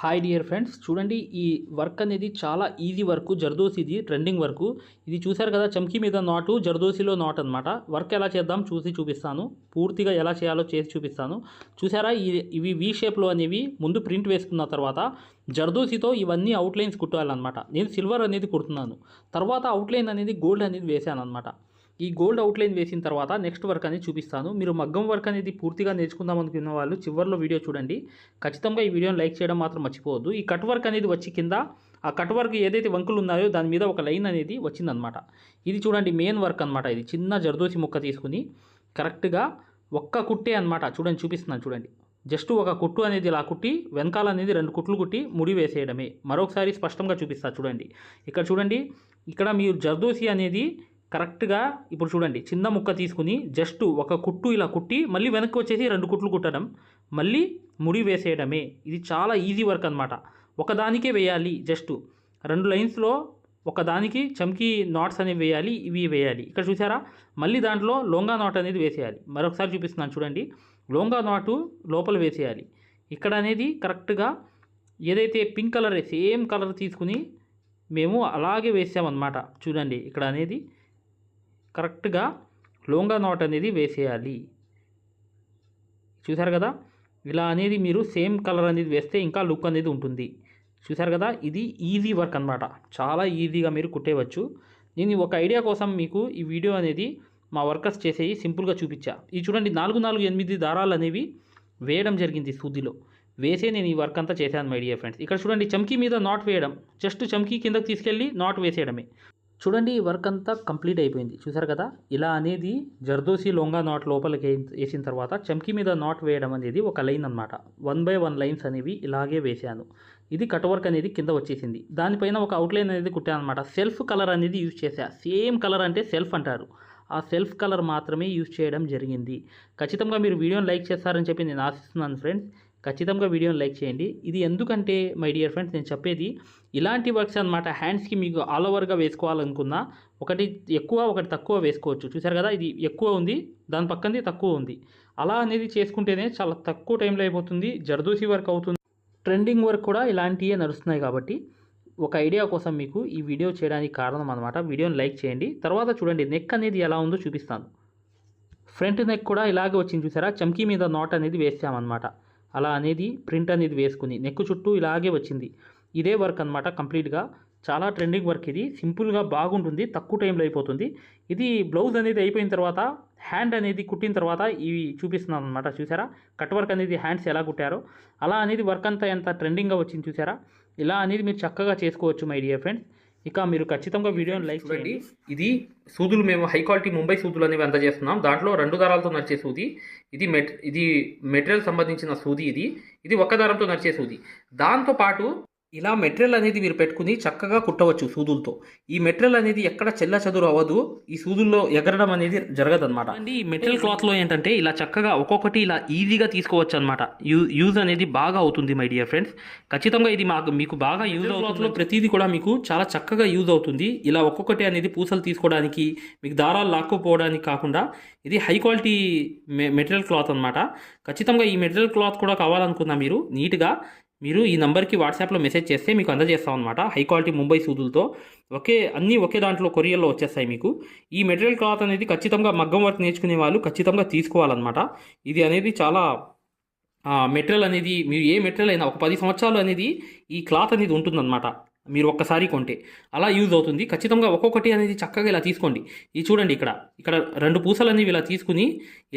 Hi dear friends చూడండి ఈ work అనేది చాలా ఈజీ వర్క్ జర్దోసి ఇది ట్రెండింగ్ వర్క్ ఇది చూశారు కదా చమ్కీ మీద నాటు జర్దోసిలో నాట్ అనమాట వర్క్ ఎలా చేద్దాం చూసి చూపిస్తాను. పూర్తిగా ఎలా చేయాలో చేసి చూపిస్తాను. చూసారా ఇవి వి షేప్లో అనేవి ముందు ప్రింట్ వేసుకున్న తర్వాత జర్దోసితో ఇవన్నీ అవుట్లైన్స్ కుట్టాలన్నమాట. నేను సిల్వర్ అనేది కుడుతున్నాను. తర్వాత అవుట్లైన్ అనేది గోల్డ్ అనేది వేసాను అనమాట ఈ గోల్డ్ అవుట్లైన్ వేసిన తర్వాత నెక్స్ట్ వర్క్ అనేది చూపిస్తాను. మీరు మగ్గం వర్క్ అనేది పూర్తిగా నేర్చుకుందాం అనుకున్న వాళ్ళు చివరిలో వీడియో చూడండి. ఖచ్చితంగా ఈ వీడియోని లైక్ చేయడం మాత్రం మర్చిపోవద్దు. ఈ కట్ వర్క్ అనేది వచ్చి కింద ఆ కట్ వర్క్ ఏదైతే వంకులు ఉన్నాయో దాని మీద ఒక లైన్ అనేది వచ్చిందనమాట. ఇది చూడండి మెయిన్ వర్క్ అనమాట ఇది. చిన్న జర్దోసి ముక్క తీసుకుని కరెక్ట్గా ఒక్క కుట్టే అనమాట. చూడండి చూపిస్తున్నాను చూడండి. జస్ట్ ఒక కుట్టు అనేది ఇలా కుట్టి వెనకాల అనేది రెండు కుట్లు కుట్టి ముడి వేసేయడమే. మరొకసారి స్పష్టంగా చూపిస్తా చూడండి. ఇక్కడ చూడండి ఇక్కడ మీరు జర్దోసి అనేది కరెక్ట్గా ఇప్పుడు చూడండి చిన్న ముక్క తీసుకుని జస్ట్ ఒక కుట్టు ఇలా కుట్టి మళ్ళీ వెనక్కి వచ్చేసి రెండు కుట్లు కుట్టడం మళ్ళీ ముడి వేసేయడమే. ఇది చాలా ఈజీ వర్క్ అనమాట ఒకదానికే వేయాలి జస్ట్. రెండు లైన్స్లో ఒకదానికి చమ్కి నాట్స్ అనేవి వేయాలి ఇవి వేయాలి. ఇక్కడ చూసారా? మళ్ళీ దాంట్లో లోంగా నాట్ అనేది వేసేయాలి. మరొకసారి చూపిస్తున్నాను చూడండి. లోంగా నాటు లోపల వేసేయాలి. ఇక్కడ అనేది కరెక్ట్గా ఏదైతే పింక్ కలర్ సేమ్ కలర్ తీసుకుని మేము అలాగే వేసామన్నమాట. చూడండి ఇక్కడ అనేది కరెక్ట్గా లోంగా నాట్ అనేది వేసేయాలి. చూసారు కదా? ఇలా అనేది మీరు సేమ్ కలర్ అనేది వేస్తే ఇంకా లుక్ అనేది ఉంటుంది. చూసారు కదా? ఇది ఈజీ వర్క్ అనమాట చాలా ఈజీగా మీరు కుట్టేయవచ్చు. నేను ఒక ఐడియా కోసం మీకు ఈ వీడియో అనేది మా వర్కర్స్ చేసేవి సింపుల్గా చూపించా. ఇది చూడండి నాలుగు నాలుగు ఎనిమిది దారాలు అనేవి వేయడం జరిగింది సూదిలో. వేసే నేను ఈ వర్క్ అంతా చేశాను మై డియర్ ఫ్రెండ్స్. ఇక్కడ చూడండి చమ్కీ మీద నాట్ వేయడం. జస్ట్ చమ్కీ కిందకి తీసుకెళ్ళి నాట్ వేసేయడమే. చూడండి ఈ వర్క్ అంతా కంప్లీట్ అయిపోయింది. చూసారు కదా? ఇలా అనేది జర్దోసి లొంగా నాట్ లోపలికి వేసిన తర్వాత చమ్కీ మీద నాట్ వేయడం అనేది ఒక లైన్ అనమాట వన్ బై వన్ లైన్స్ అనేవి ఇలాగే వేశాను. ఇది కట్ వర్క్ అనేది కింద వచ్చేసింది. దానిపైన ఒక అవుట్లైన్ అనేది కుట్టాను అనమాట సెల్ఫ్ కలర్ అనేది యూజ్ చేశా. సేమ్ కలర్ అంటే సెల్ఫ్ అంటారు. ఆ సెల్ఫ్ కలర్ మాత్రమే యూజ్ చేయడం జరిగింది. ఖచ్చితంగా మీరు వీడియోని లైక్ చేస్తారని చెప్పి నేను ఆశిస్తున్నాను ఫ్రెండ్స్. ఖచ్చితంగా వీడియోని లైక్ చేయండి. ఇది ఎందుకంటే మై డియర్ ఫ్రెండ్స్ నేను చెప్పేది ఇలాంటి వర్క్స్ అనమాట హ్యాండ్స్కి మీకు ఆల్ ఓవర్గా వేసుకోవాలనుకున్నా ఒకటి ఎక్కువ ఒకటి తక్కువ వేసుకోవచ్చు. చూసారు కదా? ఇది ఎక్కువ ఉంది దాని పక్కనది తక్కువ ఉంది. అలా అనేది చేసుకుంటేనే చాలా తక్కువ టైంలో అయిపోతుంది జర్దూసి వర్క్ అవుతుంది. ట్రెండింగ్ వర్క్ కూడా ఇలాంటివే నడుస్తున్నాయి కాబట్టి ఒక ఐడియా కోసం మీకు ఈ వీడియో చేయడానికి కారణం అనమాట వీడియోని లైక్ చేయండి. తర్వాత చూడండి నెక్ అనేది ఎలా ఉందో చూపిస్తాను. ఫ్రంట్ నెక్ కూడా ఇలాగే వచ్చింది చూసారా చమ్కీ మీద నాట్ అనేది వేసామన్నమాట. అలా అనేది ప్రింట్ అనేది వేసుకుని నెక్ చుట్టూ ఇలాగే వచ్చింది. ఇదే వర్క్ అనమాట కంప్లీట్గా. చాలా ట్రెండింగ్ వర్క్ ఇది. సింపుల్గా బాగుంటుంది. తక్కువ టైంలో అయిపోతుంది. ఇది బ్లౌజ్ అనేది అయిపోయిన తర్వాత హ్యాండ్ అనేది కుట్టిన తర్వాత ఇవి చూపిస్తున్నాను అనమాట చూసారా? కట్ వర్క్ అనేది హ్యాండ్స్ ఎలా కుట్టారో. అలా అనేది వర్క్ అంతా ఎంత ట్రెండింగ్గా వచ్చింది చూసారా? ఇలా అనేది మీరు చక్కగా చేసుకోవచ్చు మై డియర్ ఫ్రెండ్స్. ఇక మీరు ఖచ్చితంగా వీడియోని లైక్ చేయండి. ఇది సూదులు మేము హై క్వాలిటీ ముంబై సూదులు అనేవి అందజేస్తున్నాం. దాంట్లో రెండు దారాలతో నడిచే సూది. ఇది మెట్ ఇది మెటీరియల్ సంబంధించిన సూది ఇది. ఇది ఒక్క దారంతో నడిచే సూది. దాంతో పాటు ఇలా మెటీరియల్ అనేది మీరు పెట్టుకుని చక్కగా కుట్టవచ్చు సూదులతో. ఈ మెటీరియల్ అనేది ఎక్కడ చెల్ల చదురు అవ్వదు. ఈ సూదుల్లో ఎగరడం అనేది జరగదు అనమాట అండి ఈ మెటీరియల్ క్లాత్లో ఏంటంటే ఇలా చక్కగా ఒక్కొక్కటి ఇలా ఈజీగా తీసుకోవచ్చు అనమాట యూ యూజ్ అనేది బాగా అవుతుంది మై డియర్ ఫ్రెండ్స్. ఖచ్చితంగా ఇది మాకు మీకు బాగా యూజ్ అవుతుంది. ప్రతిదీ కూడా మీకు చాలా చక్కగా యూజ్ అవుతుంది. ఇలా ఒక్కొక్కటి అనేది పూసలు తీసుకోవడానికి మీకు దారాలు లాక్కుపోవడానికి కాకుండా ఇది హై క్వాలిటీ మె మెటీరియల్ క్లాత్ అనమాట ఖచ్చితంగా ఈ మెటీరియల్ క్లాత్ కూడా కావాలనుకున్నా మీరు నీట్గా మీరు ఈ నెంబర్కి వాట్సాప్లో మెసేజ్ చేస్తే మీకు అందజేస్తాం అనమాట హై క్వాలిటీ ముంబై సూదులతో. ఒకే అన్నీ ఒకే దాంట్లో కొరియర్లో వచ్చేస్తాయి మీకు. ఈ మెటీరియల్ క్లాత్ అనేది ఖచ్చితంగా మగ్గం వర్క్ నేర్చుకునే వాళ్ళు ఖచ్చితంగా తీసుకోవాలన్నమాట. ఇది అనేది చాలా మెటీరియల్ అనేది మీరు ఏ మెటీరియల్ అయినా ఒక పది సంవత్సరాలు అనేది ఈ క్లాత్ అనేది ఉంటుందన్నమాట. మీరు ఒక్కసారి కొంటే. అలా యూజ్ అవుతుంది. ఖచ్చితంగా ఒక్కొక్కటి అనేది చక్కగా ఇలా తీసుకోండి. ఇది చూడండి ఇక్కడ. ఇక్కడ రెండు పూసలు అనేవి ఇలా తీసుకుని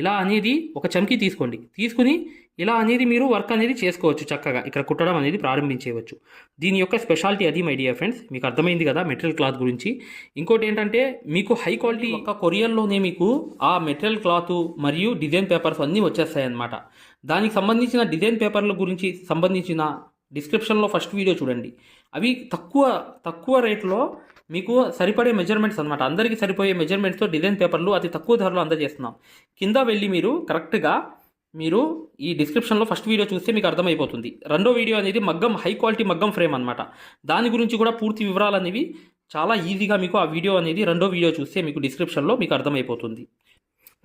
ఇలా అనేది ఒక చమ్కి తీసుకోండి. తీసుకుని ఇలా అనేది మీరు వర్క్ అనేది చేసుకోవచ్చు చక్కగా. ఇక్కడ కుట్టడం అనేది ప్రారంభించేయవచ్చు. దీని యొక్క స్పెషాలిటీ అది మై డియర్ ఫ్రెండ్స్. మీకు అర్థమైంది కదా మెటీరియల్ క్లాత్ గురించి. ఇంకోటి ఏంటంటే మీకు హై క్వాలిటీ ఒక కొరియర్లోనే మీకు ఆ మెటీరియల్ క్లాత్ మరియు డిజైన్ పేపర్స్ అన్నీ వచ్చేస్తాయి అన్నమాట దానికి సంబంధించిన డిజైన్ పేపర్ల గురించి సంబంధించిన డిస్క్రిప్షన్లో ఫస్ట్ వీడియో చూడండి. అవి తక్కువ తక్కువ రేట్లో మీకు సరిపడే మెజర్మెంట్స్ అనమాట అందరికీ సరిపోయే మెజర్మెంట్స్తో డిజైన్ పేపర్లు అతి తక్కువ ధరలో అందజేస్తున్నాం. కింద వెళ్ళి మీరు కరెక్ట్గా మీరు ఈ డిస్క్రిప్షన్లో ఫస్ట్ వీడియో చూస్తే మీకు అర్థమైపోతుంది. రెండో వీడియో అనేది మగ్గం హై క్వాలిటీ మగ్గం ఫ్రేమ్ అనమాట దాని గురించి కూడా పూర్తి వివరాలు అనేవి చాలా ఈజీగా మీకు ఆ వీడియో అనేది రెండో వీడియో చూస్తే మీకు డిస్క్రిప్షన్లో మీకు అర్థమైపోతుంది.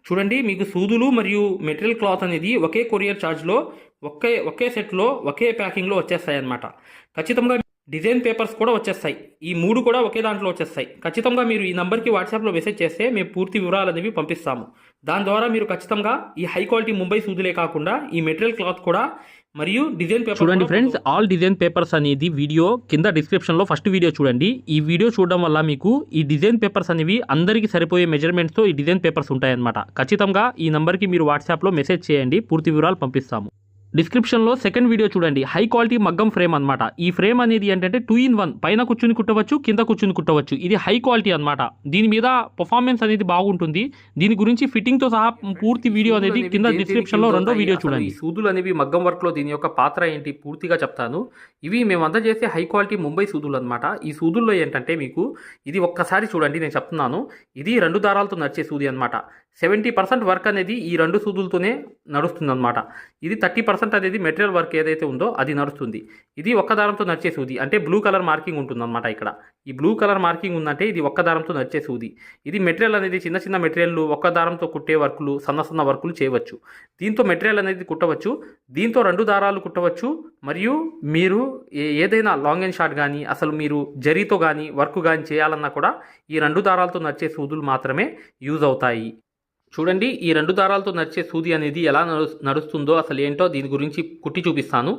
చూడండి మీకు సూదులు మరియు మెటీరియల్ క్లాత్ అనేది ఒకే కొరియర్ ఛార్జ్లో ఒకే ఒకే సెట్లో ఒకే ప్యాకింగ్లో వచ్చేస్తాయి అన్నమాట ఖచ్చితంగా డిజైన్ పేపర్స్ కూడా వచ్చేస్తాయి. ఈ మూడు కూడా ఒకే దాంట్లో వచ్చేస్తాయి. ఖచ్చితంగా మీరు ఈ నంబర్కి వాట్సాప్లో మెసేజ్ చేస్తే మేము పూర్తి వివరాలు అనేవి పంపిస్తాము. దాని ద్వారా మీరు ఖచ్చితంగా ఈ హై క్వాలిటీ ముంబై సూదులే కాకుండా ఈ మెటీరియల్ క్లాత్ కూడా మరియు డిజైన్ పేపర్ చూడండి ఫ్రెండ్స్ ఆల్ డిజైన్ పేపర్స్ అనేది వీడియో కింద డిస్క్రిప్షన్లో ఫస్ట్ వీడియో చూడండి. ఈ వీడియో చూడడం వల్ల మీకు ఈ డిజైన్ పేపర్స్ అనేవి అందరికీ సరిపోయే మెజర్మెంట్స్తో ఈ డిజైన్ పేపర్స్ ఉంటాయన్నమాట. ఖచ్చితంగా ఈ నంబర్కి మీరు వాట్సాప్లో మెసేజ్ చేయండి. పూర్తి వివరాలు పంపిస్తాము. డిస్క్రిప్షన్లో సెకండ్ వీడియో చూడండి. హై క్వాలిటీ మగ్గం ఫ్రేమ్ అన్నమాట. ఈ ఫ్రేమ్ అనేది ఏంటంటే టూ ఇన్ వన్. పైన కూర్చుని కుట్టవచ్చు కింద కూర్చుని కుట్టవచ్చు. ఇది హై క్వాలిటీ అన్నమాట. దీని మీద పర్ఫార్మెన్స్ అనేది బాగుంటుంది. దీని గురించి ఫిట్టింగ్తో సహా పూర్తి వీడియో అనేది కింద డిస్క్రిప్షన్లో రెండో వీడియో చూడండి. సూదులు అనేవి మగ్గం వర్క్లో దీని యొక్క పాత్ర ఏంటి? పూర్తిగా చెప్తాను. ఇవి మేము అందజేసే హై క్వాలిటీ ముంబై సూదులు అనమాట ఈ సూదుల్లో ఏంటంటే మీకు ఇది ఒక్కసారి చూడండి నేను చెప్తున్నాను. ఇది రెండు దారాలతో నడిచే సూది అనమాట సెవెంటీ పర్సెంట్ వర్క్ అనేది ఈ రెండు సూదులతోనే నడుస్తుందన్నమాట. ఇది థర్టీ పర్సెంట్ అనేది మెటీరియల్ వర్క్ ఏదైతే ఉందో అది నడుస్తుంది. ఇది ఒక్క దారంతో నడిచే సూది. అంటే బ్లూ కలర్ మార్కింగ్ ఉంటుందన్నమాట ఇక్కడ. ఈ బ్లూ కలర్ మార్కింగ్ ఉందంటే ఇది ఒక్క దారంతో నడిచే సూది. ఇది మెటీరియల్ అనేది చిన్న చిన్న మెటీరియల్ ఒక్క దారంతో కుట్టే వర్కులు సన్న సన్న వర్కులు చేయవచ్చు. దీంతో మెటీరియల్ అనేది కుట్టవచ్చు. దీంతో రెండు దారాలు కుట్టవచ్చు. మరియు మీరు ఏ- ఏదైనా లాంగ్ అండ్ షార్ట్ కానీ అసలు మీరు జరీతో కానీ వర్క్ కానీ చేయాలన్నా కూడా ఈ రెండు దారాలతో నడిచే సూదులు మాత్రమే యూజ్ అవుతాయి. చూడండి ఈ రెండు దారాలతో నడిచే సూది అనేది ఎలా నడు నడుస్తుందో అసలు ఏంటో దీని గురించి కుట్టి చూపిస్తాను.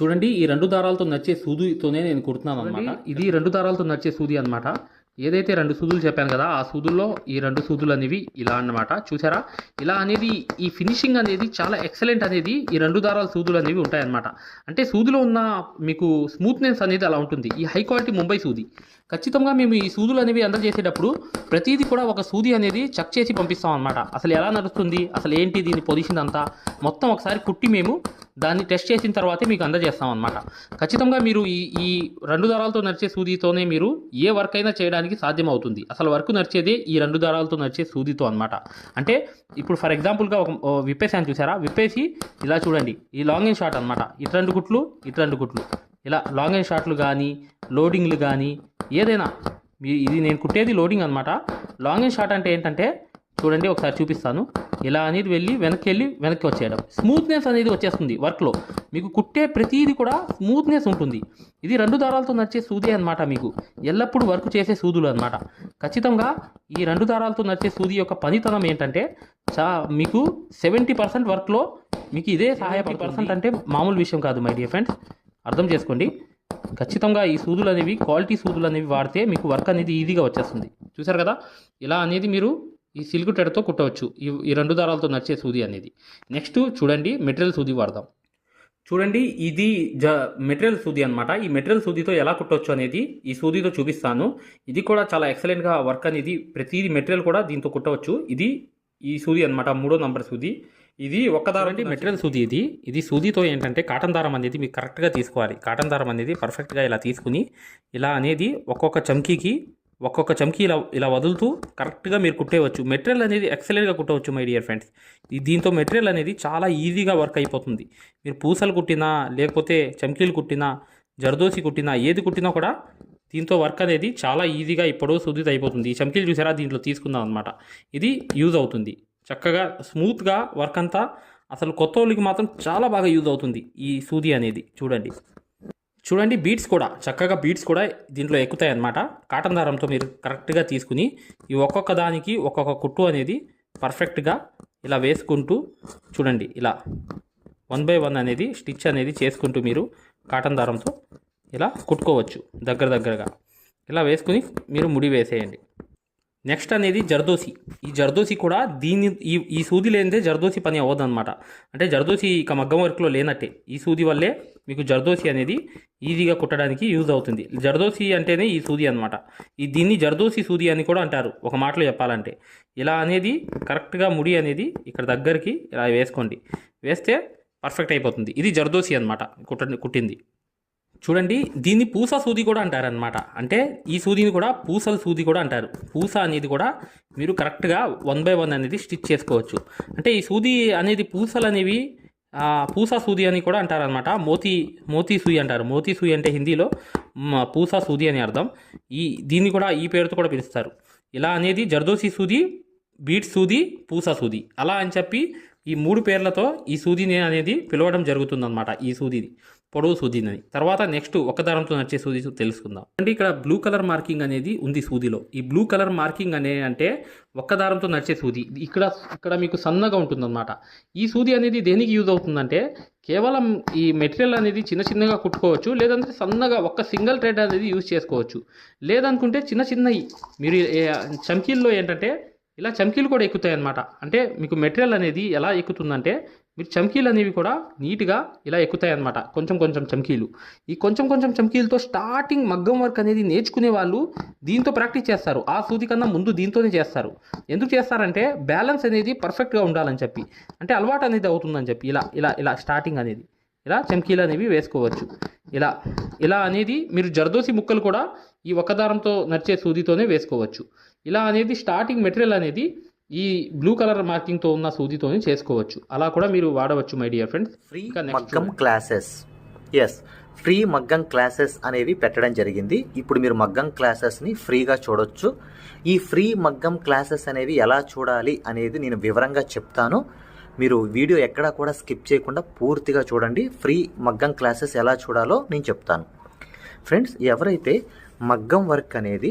చూడండి ఈ రెండు దారాలతో నడిచే సూదితోనే నేను కుడుతున్నాను అనమాట ఇది రెండు దారాలతో నడిచే సూది అనమాట ఏదైతే రెండు సూదులు చెప్పాను కదా ఆ సూదుల్లో ఈ రెండు సూదులు అనేవి ఇలా అన్నమాట. చూసారా? ఇలా అనేది ఈ ఫినిషింగ్ అనేది చాలా ఎక్సలెంట్ అనేది ఈ రెండు దారాల సూదులు అనేవి ఉంటాయన్నమాట. అంటే సూదిలో ఉన్న మీకు స్మూత్నెస్ అనేది అలా ఉంటుంది. ఈ హై క్వాలిటీ ముంబై సూది. ఖచ్చితంగా మేము ఈ సూదులు అనేవి అందజేసేటప్పుడు ప్రతిదీ కూడా ఒక సూది అనేది చెక్ చేసి పంపిస్తాం అనమాట అసలు ఎలా నడుస్తుంది? అసలు ఏంటి దీని పొజిషన్ అంతా? మొత్తం ఒకసారి కుట్టి మేము దాన్ని టెస్ట్ చేసిన తర్వాతే మీకు అందజేస్తాం అనమాట ఖచ్చితంగా మీరు ఈ ఈ రెండు దారాలతో నడిచే సూదితోనే మీరు ఏ వర్క్ అయినా చేయడానికి సాధ్యం అవుతుంది అసలు వర్క్ నడిచేదే ఈ రెండు దారాలతో నడిచే సూదితో అనమాట అంటే ఇప్పుడు ఫర్ ఎగ్జాంపుల్గా ఒక విప్పేసాను చూసారా? విప్పేసి ఇలా చూడండి. ఈ లాంగ్ అండ్ షార్ట్ అనమాట ఇటు రెండు కుట్లు ఇటు రెండు కుట్లు ఇలా లాంగ్ అండ్ షార్ట్లు కానీ లోడింగ్లు కానీ ఏదైనా ఇది నేను కుట్టేది లోడింగ్ అనమాట లాంగ్ అండ్ షార్ట్ అంటే ఏంటంటే చూడండి ఒకసారి చూపిస్తాను. ఇలా అనేది వెళ్ళి వెనక్కి వెళ్ళి వెనక్కి వచ్చేయడం. స్మూత్నెస్ అనేది వచ్చేస్తుంది వర్క్లో మీకు కుట్టే ప్రతిదీ కూడా స్మూత్నెస్ ఉంటుంది. ఇది రెండు దారాలతో నడిచే సూది అనమాట మీకు. ఎల్లప్పుడూ వర్క్ చేసే సూదులు అనమాట ఖచ్చితంగా ఈ రెండు దారాలతో నడిచే సూది యొక్క పనితనం ఏంటంటే చా మీకు సెవెంటీ పర్సెంట్ వర్క్లో మీకు ఇదే సహాయపడి పర్సెంట్ అంటే మామూలు విషయం కాదు మై డియర్ ఫ్రెండ్స్ అర్థం చేసుకోండి. ఖచ్చితంగా ఈ సూదులు అనేవి క్వాలిటీ సూదులు అనేవి వాడితే మీకు వర్క్ అనేది ఈజీగా వచ్చేస్తుంది. చూసారు కదా? ఇలా అనేది మీరు ఈ సిల్క్ టెడతో కుట్టవచ్చు. ఈ రెండు దారాలతో నచ్చే సూది అనేది. నెక్స్ట్ చూడండి మెటీరియల్ సూది వాడదాం. చూడండి ఇది జ మెటీరియల్ సూది అనమాట ఈ మెటీరియల్ సూదితో ఎలా కుట్టవచ్చు అనేది ఈ సూదితో చూపిస్తాను. ఇది కూడా చాలా ఎక్సలెంట్గా వర్క్ అనేది ప్రతిదీ మెటీరియల్ కూడా దీంతో కుట్టవచ్చు. ఇది ఈ సూది అనమాట మూడో నంబర్ సూది. ఇది ఒక్క దారం అంటే మెటీరియల్ సూది ఇది. ఇది సూదితో ఏంటంటే కాటన్ దారం అనేది మీకు కరెక్ట్గా తీసుకోవాలి. కాటన్ దారం అనేది పర్ఫెక్ట్గా ఇలా తీసుకుని ఇలా అనేది ఒక్కొక్క చమ్కీకి ఒక్కొక్క చమ్కీ ఇలా ఇలా వదులుతూ కరెక్ట్గా మీరు కుట్టేయవచ్చు మెటీరియల్ అనేది ఎక్సలెంట్గా కుట్టవచ్చు మై డియర్ ఫ్రెండ్స్ ఈ దీంతో మెటీరియల్ అనేది చాలా ఈజీగా వర్క్ అయిపోతుంది. మీరు పూసలు కుట్టినా లేకపోతే చమ్కీలు కుట్టినా జర్దోసి కుట్టినా ఏది కుట్టినా కూడా దీంతో వర్క్ అనేది చాలా ఈజీగా ఇప్పుడు శుద్ధిత అయిపోతుంది. ఈ చమ్కీలు చూసారా? దీంట్లో తీసుకుందాం అనమాట ఇది యూజ్ అవుతుంది. చక్కగా స్మూత్గా వర్క్ అంతా అసలు కొత్త వాళ్ళకి మాత్రం చాలా బాగా యూజ్ అవుతుంది ఈ సూది అనేది. చూడండి. చూడండి బీట్స్ కూడా. చక్కగా బీట్స్ కూడా దీంట్లో ఎక్కుతాయి అన్నమాట కాటన్ దారంతో మీరు కరెక్ట్గా తీసుకుని ఈ ఒక్కొక్క దానికి ఒక్కొక్క కుట్టు అనేది పర్ఫెక్ట్గా ఇలా వేసుకుంటూ చూడండి ఇలా వన్ బై వన్ అనేది స్టిచ్ అనేది చేసుకుంటూ మీరు కాటన్ దారంతో ఇలా కుట్టుకోవచ్చు దగ్గర దగ్గరగా. ఇలా వేసుకుని మీరు ముడి వేసేయండి. నెక్స్ట్ అనేది జర్దోసి. ఈ జర్దోసి కూడా దీని ఈ ఈ సూది లేనిదే జర్దోసి పని అవ్వదు అనమాట అంటే జర్దోసి ఇక మగ్గం వర్క్లో లేనట్టే. ఈ సూది వల్లే మీకు జర్దోసి అనేది ఈజీగా కుట్టడానికి యూజ్ అవుతుంది. జర్దోసి అంటేనే ఈ సూది అనమాట ఈ దీన్ని జర్దోసి సూది అని కూడా అంటారు. ఒక మాటలో చెప్పాలంటే. ఇలా అనేది కరెక్ట్గా ముడి అనేది ఇక్కడ దగ్గరికి ఇలా వేసుకోండి. వేస్తే పర్ఫెక్ట్ అయిపోతుంది. ఇది జర్దోసి అనమాట కుట్ట కుట్టింది. చూడండి దీన్ని పూస సూది కూడా అంటారనమాట అంటే ఈ సూదిని కూడా పూసల సూది కూడా అంటారు. పూస అనేది కూడా మీరు కరెక్ట్గా వన్ బై వన్ అనేది స్టిచ్ చేసుకోవచ్చు. అంటే ఈ సూది అనేది పూసలు అనేవి ఆ, పూస సూది అని కూడా అంటారనమాట మోతీ మోతీ సూయి అంటారు. మోతీ సూయి అంటే హిందీలో మ, పూస సూది అని అర్థం. ఈ దీన్ని కూడా ఈ పేరుతో కూడా పిలుస్తారు. ఇలా అనేది జర్దోసి సూది బీట్ సూది పూస సూది. అలా అని చెప్పి ఈ మూడు పేర్లతో ఈ సూదిని అనేది పిలవడం జరుగుతుందన్నమాట ఈ సూదిని. పొడవు సూదినది. తర్వాత నెక్స్ట్ ఒక దారంతో నడిచే సూది తెలుసుకుందాం. అంటే ఇక్కడ బ్లూ కలర్ మార్కింగ్ అనేది ఉంది సూదిలో. ఈ బ్లూ కలర్ మార్కింగ్ అనే అంటే ఒక్క దారంతో నడిచే సూది. ఇక్కడ ఇక్కడ మీకు సన్నగా ఉంటుందన్నమాట. ఈ సూది అనేది దేనికి యూజ్ అవుతుందంటే కేవలం ఈ మెటీరియల్ అనేది చిన్న చిన్నగా కుట్టుకోవచ్చు లేదంటే సన్నగా ఒక్క సింగిల్ థ్రెడ్ అనేది యూజ్ చేసుకోవచ్చు. లేదనుకుంటే చిన్న చిన్నవి మీరు చంకీల్లో చమ్కీల్లో ఏంటంటే ఇలా చమ్కీలు కూడా ఎక్కుతాయి అన్నమాట అంటే మీకు మెటీరియల్ అనేది ఎలా ఎక్కుతుందంటే మీరు చమ్కీలు అనేవి కూడా నీట్గా ఇలా ఎక్కుతాయి అన్నమాట కొంచెం కొంచెం చమ్కీలు. ఈ కొంచెం కొంచెం చమ్కీలతో స్టార్టింగ్ మగ్గం వర్క్ అనేది నేర్చుకునే వాళ్ళు దీంతో ప్రాక్టీస్ చేస్తారు. ఆ సూది కన్నా ముందు దీంతోనే చేస్తారు. ఎందుకు చేస్తారంటే బ్యాలెన్స్ అనేది పర్ఫెక్ట్గా ఉండాలని చెప్పి. అంటే అలవాటు అనేది అవుతుందని చెప్పి. ఇలా ఇలా ఇలా స్టార్టింగ్ అనేది. ఇలా చమ్కీలు అనేవి వేసుకోవచ్చు. ఇలా ఇలా అనేది మీరు జర్దోసి ముక్కలు కూడా ఈ ఒక్క దారంతో నడిచే సూదితోనే వేసుకోవచ్చు. ఇలా అనేది స్టార్టింగ్ మెటీరియల్ అనేది ఈ బ్లూ కలర్ మార్కింగ్తో ఉన్న సూదితోనే చేసుకోవచ్చు. అలా కూడా మీరు వాడవచ్చు మై డియర్ ఫ్రెండ్స్ ఫ్రీ మగ్గం. క్లాసెస్ ఎస్ ఫ్రీ మగ్గం క్లాసెస్ అనేవి పెట్టడం జరిగింది. ఇప్పుడు మీరు మగ్గం క్లాసెస్ని ఫ్రీగా చూడొచ్చు. ఈ ఫ్రీ మగ్గం క్లాసెస్ అనేవి ఎలా చూడాలి అనేది నేను వివరంగా చెప్తాను. మీరు వీడియో ఎక్కడా కూడా స్కిప్ చేయకుండా పూర్తిగా చూడండి. ఫ్రీ మగ్గం క్లాసెస్ ఎలా చూడాలో నేను చెప్తాను. ఫ్రెండ్స్ ఎవరైతే మగ్గం వర్క్ అనేది